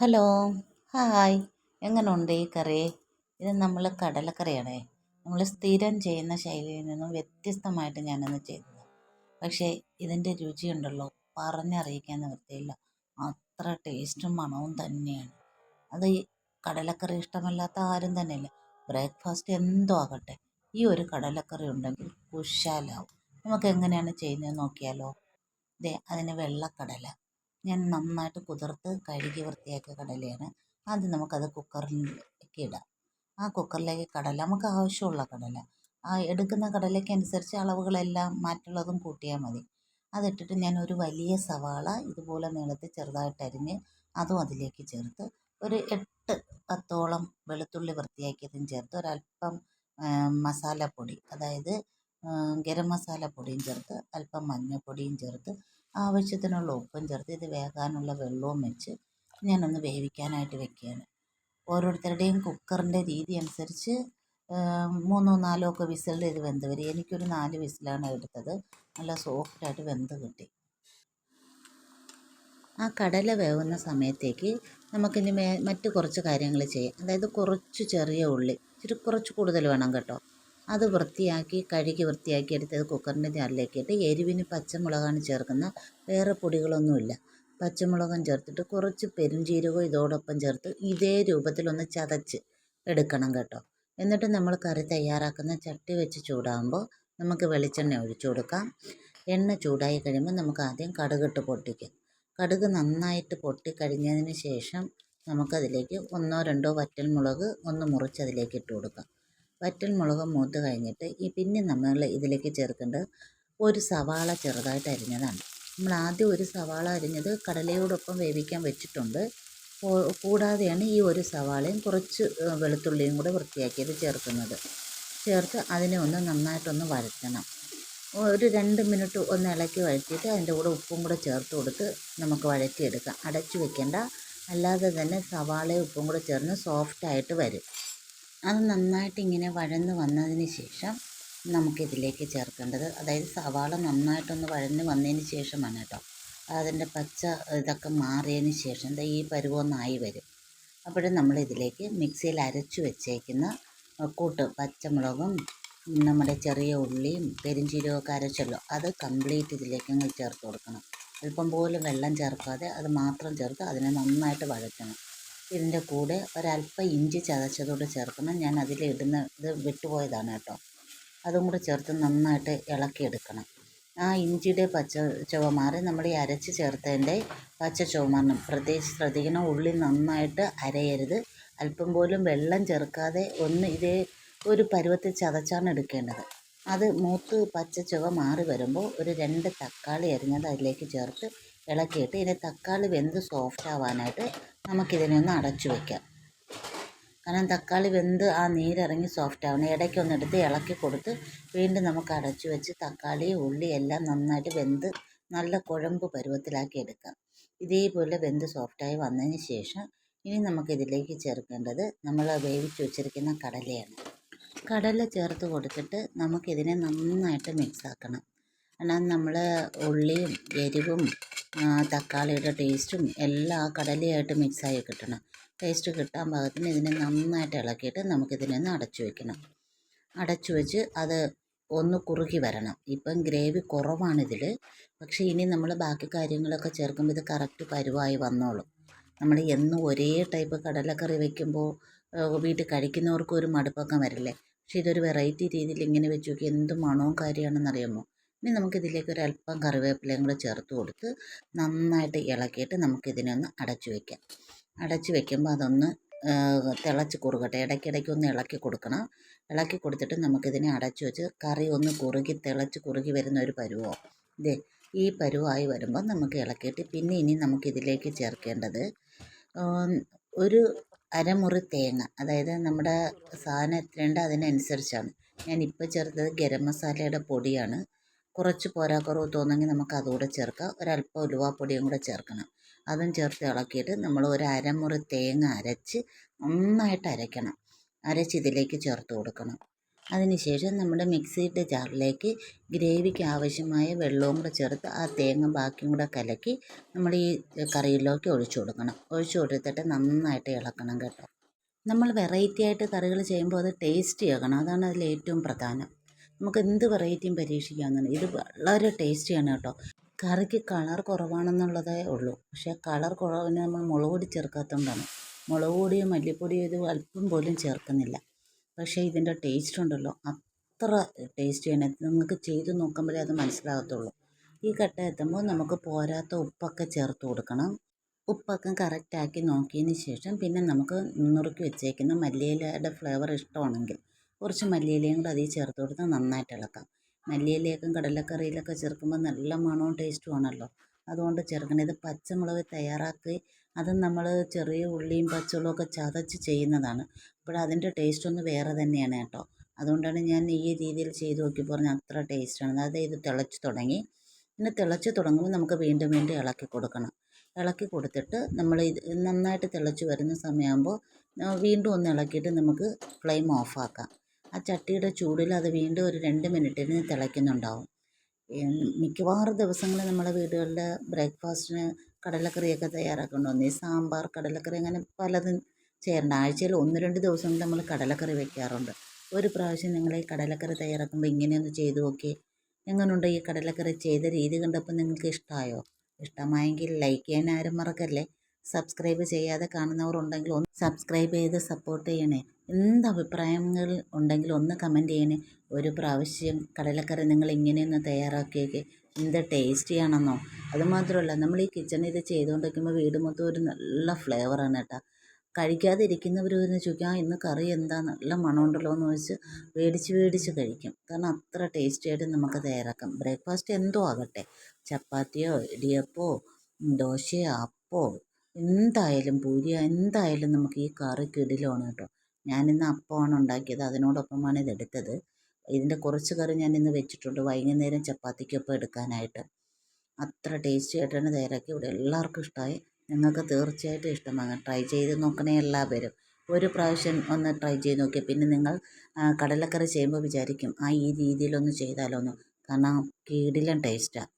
Hello hi. എങ്ങനെയുണ്ട് ഈ കറി? ഇത് നമ്മൾ കടലക്കറിയാണ്. നമ്മൾ സ്ഥിരം ചെയ്യുന്ന ശൈലിയിൽ നിന്നും വ്യത്യസ്തമായിട്ട് ഞാനൊന്ന് ചെയ്തത്. പക്ഷേ ഇതിന്റെ രുചിയുണ്ടല്ലോ പറഞ്ഞറിയിക്കാൻ നിവൃത്തിയില്ല. അത്ര ടേസ്റ്റും മണവും തന്നെയാണ്. അത് ഈ കടലക്കറി ഇഷ്ടമല്ലാത്ത ആരും തന്നെയില്ല. ബ്രേക്ക്ഫാസ്റ്റ് എന്തോ ആകട്ടെ. ഈ ഒരു കടലക്കറി ഉണ്ടെങ്കിൽ കുശാലാവും. നമുക്ക് എങ്ങനെയാണ് ചെയ്യുന്നത് നോക്കിയാലോ. ദേ അതിന് വെള്ളക്കടല. ഞാൻ നന്നായിട്ട് കുതിർത്ത് കഴുകി വൃത്തിയാക്കിയ കടലയാണ്. ആദ്യം നമുക്കത് കുക്കറിലേക്ക് ഇടാം. ആ കുക്കറിലേക്ക് കടല നമുക്ക് ആവശ്യമുള്ള കടല. ആ എടുക്കുന്ന കടലയ്ക്ക് അനുസരിച്ച് അളവുകളെല്ലാം മറ്റുള്ളതും കൂട്ടിയാൽ മതി. അതിട്ടിട്ട് ഞാൻ ഒരു വലിയ സവാള ഇതുപോലെ നീളത്തിൽ ചെറുതായിട്ട് അരിഞ്ഞ് അതും അതിലേക്ക് ചേർത്ത് ഒരു എട്ട് പത്തോളം വെളുത്തുള്ളി വൃത്തിയാക്കിയതും ചേർത്ത് ഒരല്പം മസാലപ്പൊടി അതായത് ഗരം മസാല പൊടിയും ചേർത്ത് അല്പം മഞ്ഞൾപ്പൊടിയും ചേർത്ത് ആവശ്യത്തിനുള്ള ഉപ്പും ചേർത്ത് ഇത് വേകാനുള്ള വെള്ളവും വെച്ച് ഞാനൊന്ന് വേവിക്കാനായിട്ട് വെക്കുകയാണ്. ഓരോരുത്തരുടെയും കുക്കറിന്റെ രീതി അനുസരിച്ച് മൂന്നോ നാലോ ഒക്കെ വിസിലിൽ ഇത് വെന്ത് വരും. എനിക്കൊരു നാല് വിസിലാണ് എടുത്തത്. നല്ല സോഫ്റ്റായിട്ട് വെന്ത് കിട്ടി. ആ കടല വേവുന്ന സമയത്തേക്ക് നമുക്കിനി മറ്റ് കുറച്ച് കാര്യങ്ങൾ ചെയ്യാം. അതായത് കുറച്ച് ചെറിയ ഉള്ളി. ഇച്ചിരി കുറച്ച് കൂടുതൽ വേണം കേട്ടോ. അത് വൃത്തിയാക്കി കഴുകി വൃത്തിയാക്കി എടുത്തത് കുക്കറിന്റെ ജാറിലേക്ക് ഇട്ട് എരിവിന് പച്ചമുളകാണ് ചേർക്കുന്നത് വേറെ പൊടികളൊന്നുമില്ല. പച്ചമുളകും ചേർത്തിട്ട് കുറച്ച് പെരുംജീരകവും ഇതോടൊപ്പം ചേർത്ത് ഇതേ രൂപത്തിലൊന്ന് ചതച്ച് എടുക്കണം കേട്ടോ. എന്നിട്ട് നമ്മൾ കറി തയ്യാറാക്കുന്ന ചട്ടി വെച്ച് ചൂടാകുമ്പോൾ നമുക്ക് വെളിച്ചെണ്ണ ഒഴിച്ചു കൊടുക്കാം. എണ്ണ ചൂടായി കഴിയുമ്പോൾ നമുക്ക് ആദ്യം കടുകിട്ട് പൊട്ടിക്കാം. കടുക് നന്നായിട്ട് പൊട്ടി പൊട്ടിക്കഴിഞ്ഞതിന് ശേഷം നമുക്കതിലേക്ക് ഒന്നോ രണ്ടോ വറ്റൽമുളക് ഒന്ന് മുറിച്ചതിലേക്ക് ഇട്ട് കൊടുക്കാം. വറ്റൽ മുളക് മൂത്ത് കഴിഞ്ഞിട്ട് ഈ പിന്നെ നമ്മൾ ഇതിലേക്ക് ചേർക്കേണ്ടത് ഒരു സവാള ചെറുതായിട്ട് അരിഞ്ഞതാണ്. നമ്മൾ ആദ്യം ഒരു സവാള അരിഞ്ഞത് കടലയോടൊപ്പം വേവിക്കാൻ വെച്ചിട്ടുണ്ട്. കൂടാതെയാണ് ഈ ഒരു സവാളയും കുറച്ച് വെളുത്തുള്ളിയും കൂടെ വൃത്തിയാക്കിയത് ചേർക്കുന്നത്. ചേർത്ത് അതിനെ ഒന്ന് നന്നായിട്ടൊന്ന് വഴറ്റണം. ഒരു രണ്ട് മിനിറ്റ് ഒന്ന് ഇളക്കി വഴറ്റിയിട്ട് അതിന്റെ കൂടെ ഉപ്പും കൂടെ ചേർത്ത് കൊടുത്ത് നമുക്ക് വഴറ്റിയെടുക്കാം. അടച്ചു വെക്കേണ്ട. അല്ലാതെ തന്നെ സവാളയും ഉപ്പും കൂടെ ചേർന്ന് സോഫ്റ്റായിട്ട് വരും. അത് നന്നായിട്ട് ഇങ്ങനെ വഴന്ന് വന്നതിന് ശേഷം നമുക്കിതിലേക്ക് ചേർക്കേണ്ടത് അതായത് സവാള നന്നായിട്ടൊന്ന് വഴന്ന് വന്നതിന് ശേഷമാണ് കേട്ടോ. അതിന്റെ പച്ച ഇതൊക്കെ മാറിയതിന് ശേഷം ഈ പരുവൊന്നായി വരും. അപ്പോഴും നമ്മളിതിലേക്ക് മിക്സിയിൽ അരച്ചു വെച്ചേക്കുന്ന കൂട്ട് പച്ചമുളകും നമ്മുടെ ചെറിയ ഉള്ളിയും പെരിഞ്ചീരകമൊക്കെ അരച്ചല്ലോ അത് കംപ്ലീറ്റ് ഇതിലേക്ക് അങ്ങ് ചേർത്ത് കൊടുക്കണം. അല്പം പോലും വെള്ളം ചേർക്കാതെ അത് മാത്രം ചേർത്ത് അതിനെ നന്നായിട്ട് വഴറ്റണം. ഇതിന്റെ കൂടെ ഒരല്പം ഇഞ്ചി ചതച്ചതൂടെ ചേർക്കണം. ഞാൻ അതിലിടുന്ന ഇത് വിട്ടുപോയതാണ് കേട്ടോ. അതും കൂടെ ചേർത്ത് നന്നായിട്ട് ഇളക്കിയെടുക്കണം. ആ ഇഞ്ചിയുടെ പച്ച ചുവ മാറി നമ്മൾ ഈ അരച്ച് ചേർത്തതിന്റെ പച്ച ചുവ മാറണം പ്രത്യേകിച്ച് ശ്രദ്ധിക്കണം. ഉള്ളി നന്നായിട്ട് അരയരുത്. അല്പം പോലും വെള്ളം ചേർക്കാതെ ഒന്ന് ഇതേ ഒരു പരുവത്തിൽ ചതച്ചാണ് എടുക്കേണ്ടത്. അത് മൂത്ത് പച്ച ചുവ മാറി വരുമ്പോൾ ഒരു രണ്ട് തക്കാളി അരിഞ്ഞത് അതിലേക്ക് ചേർത്ത് ഇളക്കിയിട്ട് ഇതിന് തക്കാളി വെന്ത് സോഫ്റ്റ് ആവാനായിട്ട് നമുക്കിതിനെ ഒന്ന് അടച്ചു വയ്ക്കാം കാരണം തക്കാളി വെന്ത് ആ നീരിറങ്ങി സോഫ്റ്റ് ആവണം. ഇടയ്ക്കൊന്ന് എടുത്ത് ഇളക്കി കൊടുത്ത് വീണ്ടും നമുക്ക് അടച്ചു വെച്ച് തക്കാളി ഉള്ളി എല്ലാം നന്നായിട്ട് വെന്ത് നല്ല കുഴമ്പ് പരുവത്തിലാക്കി എടുക്കാം. ഇതേപോലെ വെന്ത് സോഫ്റ്റായി വന്നതിന് ശേഷം ഇനി നമുക്കിതിലേക്ക് ചേർക്കേണ്ടത് നമ്മൾ വേവിച്ച് വെച്ചിരിക്കുന്ന കടലയാണ്. കടല ചേർത്ത് കൊടുത്തിട്ട് നമുക്കിതിനെ നന്നായിട്ട് മിക്സ് ആക്കണം. കാരണം നമ്മൾ ഉള്ളിയും എരിവും തക്കാളിയുടെ ടേസ്റ്റും എല്ലാം കടലയായിട്ട് മിക്സായി കിട്ടണം. ടേസ്റ്റ് കിട്ടാൻ പാകത്തിന് ഇതിനെ നന്നായിട്ട് ഇളക്കിയിട്ട് നമുക്കിതിനെ ഒന്ന് അടച്ചു വയ്ക്കണം അടച്ചു വെച്ച് അത് ഒന്ന് കുറുകി വരണം. ഇപ്പം ഗ്രേവി കുറവാണിതിൽ പക്ഷേ ഇനി നമ്മൾ ബാക്കി കാര്യങ്ങളൊക്കെ ചേർക്കുമ്പോൾ ഇത് കറക്റ്റ് പരുവായി വന്നോളും. നമ്മൾ എന്നും ഒരേ ടൈപ്പ് കടലക്കറി വയ്ക്കുമ്പോൾ വീട്ടിൽ കഴിക്കുന്നവർക്കും ഒരു മടുപ്പൊക്കെ വരില്ലേ? പക്ഷേ ഇതൊരു വെറൈറ്റി രീതിയിൽ ഇങ്ങനെ വെച്ച് നോക്കി എന്ത് മണവും കാര്യമാണെന്നറിയാമോ? ഇനി നമുക്കിതിലേക്ക് ഒരു അല്പം കറിവേപ്പിലയും കൂടെ ചേർത്ത് കൊടുത്ത് നന്നായിട്ട് ഇളക്കിയിട്ട് നമുക്കിതിനെ ഒന്ന് അടച്ചു വയ്ക്കാം അടച്ചു വയ്ക്കുമ്പോൾ അതൊന്ന് തിളച്ച് കുറുകട്ടെ. ഇടയ്ക്കിടയ്ക്ക് ഒന്ന് ഇളക്കി കൊടുക്കണം. ഇളക്കി കൊടുത്തിട്ട് നമുക്കിതിനെ അടച്ചു വെച്ച് കറി ഒന്ന് കുറുകി തിളച്ച് കുറുകി വരുന്ന ഒരു പരുവോ. ഇതേ ഈ പരുവായി വരുമ്പോൾ നമുക്ക് ഇളക്കിയിട്ട് പിന്നെ ഇനി നമുക്കിതിലേക്ക് ചേർക്കേണ്ടത് ഒരു അരമുറി തേങ്ങ. അതായത് നമ്മുടെ സാധനം എത്രയുണ്ട് അതിനനുസരിച്ചാണ്. ഞാനിപ്പോൾ ചേർത്തത് ഗരം മസാലയുടെ പൊടിയാണ്. കുറച്ച് പോരാക്കുറവ് തോന്നുമെങ്കിൽ നമുക്ക് അതുകൂടെ ചേർക്കാം. ഒരല്പം ഉലുവാപ്പൊടിയും കൂടെ ചേർക്കണം. അതും ചേർത്ത് ഇളക്കിയിട്ട് നമ്മൾ ഒരു അരമുറി തേങ്ങ അരച്ച് നന്നായിട്ട് അരയ്ക്കണം. അരച്ച് ഇതിലേക്ക് ചേർത്ത് കൊടുക്കണം. അതിനുശേഷം നമ്മുടെ മിക്സിയുടെ ജാറിലേക്ക് ഗ്രേവിക്ക് ആവശ്യമായ വെള്ളവും കൂടെ ചേർത്ത് ആ തേങ്ങ ബാക്കിയും കൂടെ കലക്കി നമ്മൾ ഈ കറിയിലേക്ക് ഒഴിച്ചു കൊടുക്കണം. ഒഴിച്ചു കൊടുത്തിട്ട് നന്നായിട്ട് ഇളക്കണം കേട്ടോ. നമ്മൾ വെറൈറ്റി ആയിട്ട് കറികൾ ചെയ്യുമ്പോൾ അത് ടേസ്റ്റി ആകണം അതാണ് അതിൽ ഏറ്റവും പ്രധാനം. നമുക്ക് എന്ത് വെറൈറ്റിയും പരീക്ഷിക്കാവുന്നതാണ് ഇത് വളരെ ടേസ്റ്റിയാണ് കേട്ടോ. കറിക്ക് കളർ കുറവാണെന്നുള്ളതേ ഉള്ളൂ. പക്ഷേ കളർ കുറവിന് നമ്മൾ മുളക് പൊടി ചേർക്കാത്തതുകൊണ്ടാണ്. മുളക് പൊടിയോ മല്ലിപ്പൊടിയോ ഇത് അല്പം പോലും ചേർക്കുന്നില്ല. പക്ഷേ ഇതിന്റെ ടേസ്റ്റ് ഉണ്ടല്ലോ. അത്ര ടേസ്റ്റിയാണ്. നിങ്ങൾക്ക് ചെയ്ത് നോക്കുമ്പോഴേ അത് മനസ്സിലാകത്തുള്ളൂ. ഈ കട്ട എത്തുമ്പോൾ നമുക്ക് പോരാത്ത ഉപ്പൊക്കെ ചേർത്ത് കൊടുക്കണം. ഉപ്പൊക്കെ കറക്റ്റാക്കി നോക്കിയതിന് ശേഷം പിന്നെ നമുക്ക് നുറുക്കി വെച്ചേക്കുന്ന മല്ലിയിലയുടെ ഫ്ലേവർ ഇഷ്ടമാണെങ്കിൽ കുറച്ച് മല്ലിയിലയും കൂടെ അതിൽ ചേർത്ത് കൊടുത്ത് നന്നായിട്ട് ഇളക്കാം. മല്ലിയിലയൊക്കെ കടലക്കറിയിലൊക്കെ ചേർക്കുമ്പോൾ നല്ല മണവും ടേസ്റ്റും ആണല്ലോ. അതുകൊണ്ട് ചേർക്കണം. ഇത് പച്ചമുളക് തയ്യാറാക്കി അത് നമ്മൾ ചെറിയ ഉള്ളിയും പച്ചമുളകും ഒക്കെ ചതച്ച് ചെയ്യുന്നതാണ്. അപ്പോൾ അതിന്റെ ടേസ്റ്റ് ഒന്ന് വേറെ തന്നെയാണ് കേട്ടോ. അതുകൊണ്ടാണ് ഞാൻ ഈ രീതിയിൽ ചെയ്ത് നോക്കിയപ്പോൾ പറഞ്ഞാൽ അത്ര ടേസ്റ്റാണ് അതായത് ഇത് തിളച്ച് തുടങ്ങി. പിന്നെ തിളച്ച് തുടങ്ങുമ്പോൾ നമുക്ക് വീണ്ടും വീണ്ടും ഇളക്കി കൊടുക്കണം. ഇളക്കി കൊടുത്തിട്ട് നമ്മൾ ഇത് നന്നായിട്ട് തിളച്ച് വരുന്ന സമയമാകുമ്പോൾ വീണ്ടും ഒന്ന് ഇളക്കിയിട്ട് നമുക്ക് ഫ്ലെയിം ഓഫാക്കാം ആ ചട്ടിയുടെ ചൂടിൽ അത് വീണ്ടും ഒരു രണ്ട് മിനിറ്റിന് തിളയ്ക്കുന്നുണ്ടാവും. മിക്കവാറും ദിവസങ്ങളിൽ നമ്മുടെ വീടുകളിൽ ബ്രേക്ക്ഫാസ്റ്റിന് കടലക്കറിയൊക്കെ തയ്യാറാക്കുന്നുണ്ട്. ഒന്നീ സാമ്പാർ കടലക്കറി അങ്ങനെ പലതും ചേരണ്ട. ആഴ്ചയിൽ ഒന്ന് രണ്ട് ദിവസങ്ങളിൽ നമ്മൾ കടലക്കറി വെക്കാറുണ്ട്. ഒരു പ്രാവശ്യം നിങ്ങൾ ഈ കടലക്കറി തയ്യാറാക്കുമ്പോൾ ഇങ്ങനെയൊന്ന് ചെയ്ത് നോക്കി എങ്ങനെയുണ്ട് ഈ കടലക്കറി? ചെയ്ത രീതി കണ്ടപ്പോൾ നിങ്ങൾക്ക് ഇഷ്ടമായോ ഇഷ്ടമായെങ്കിൽ ലൈക്ക് ചെയ്യാൻ ആരും മറക്കല്ലേ? സബ്സ്ക്രൈബ് ചെയ്യാതെ കാണുന്നവർ ഉണ്ടെങ്കിൽ ഒന്ന് സബ്സ്ക്രൈബ് ചെയ്ത് സപ്പോർട്ട് ചെയ്യണേ. എന്ത് അഭിപ്രായങ്ങൾ ഉണ്ടെങ്കിൽ ഒന്ന് കമന്റ് ചെയ്യണേ. ഒരു പ്രാവശ്യം കടലക്കറി നിങ്ങൾ ഇങ്ങനെയൊന്ന് തയ്യാറാക്കിയേക്ക്. എന്ത് ടേസ്റ്റിയാണെന്നോ അതുമാത്രമല്ല നമ്മൾ ഈ കിച്ചണിൽ ഇത് ചെയ്തുകൊണ്ടിരിക്കുമ്പോൾ വീട് മൊത്തം ഒരു നല്ല ഫ്ലേവറാണ് കേട്ടോ. കഴിക്കാതിരിക്കുന്നവർ വരുന്ന ചോദിക്കും ആ ഇന്ന് കറി എന്താ? നല്ല മണമുണ്ടല്ലോ എന്ന് വെച്ച് മേടിച്ച് മേടിച്ച് കഴിക്കും. കാരണം അത്ര ടേസ്റ്റിയായിട്ട് നമുക്ക് തയ്യാറാക്കാം. ബ്രേക്ക്ഫാസ്റ്റ് എന്തോ ആകട്ടെ. ചപ്പാത്തിയോ ഇടിയപ്പോ ദോശയോ അപ്പോ എന്തായാലും പൂരി എന്തായാലും നമുക്ക് ഈ കറി കിടിലമാണ് കേട്ടോ. ഞാനിന്ന് അപ്പമാണ് ഉണ്ടാക്കിയത് അതിനോടൊപ്പമാണ് ഇതെടുത്തത് ഇതിന്റെ കുറച്ച് കറി ഞാൻ ഇന്ന് വെച്ചിട്ടുണ്ട് വൈകുന്നേരം ചപ്പാത്തിക്കൊപ്പം എടുക്കാനായിട്ട്. അത്ര ടേസ്റ്റി ആയിട്ടാണ് തയ്യാറാക്കി ഇവിടെ എല്ലാവർക്കും ഇഷ്ടമായി നിങ്ങൾക്ക് തീർച്ചയായിട്ടും ഇഷ്ടമാകും. ട്രൈ ചെയ്ത് നോക്കണേ എല്ലാവരും. ഒരു പ്രാവശ്യം ഒന്ന് ട്രൈ ചെയ്ത് നോക്കിയാൽ പിന്നെ നിങ്ങൾ കടലക്കറി ചെയ്യുമ്പോൾ വിചാരിക്കും ആ ഈ രീതിയിലൊന്ന് ചെയ്താലോ എന്ന് കാരണം കീടിലും ടേസ്റ്റാണ്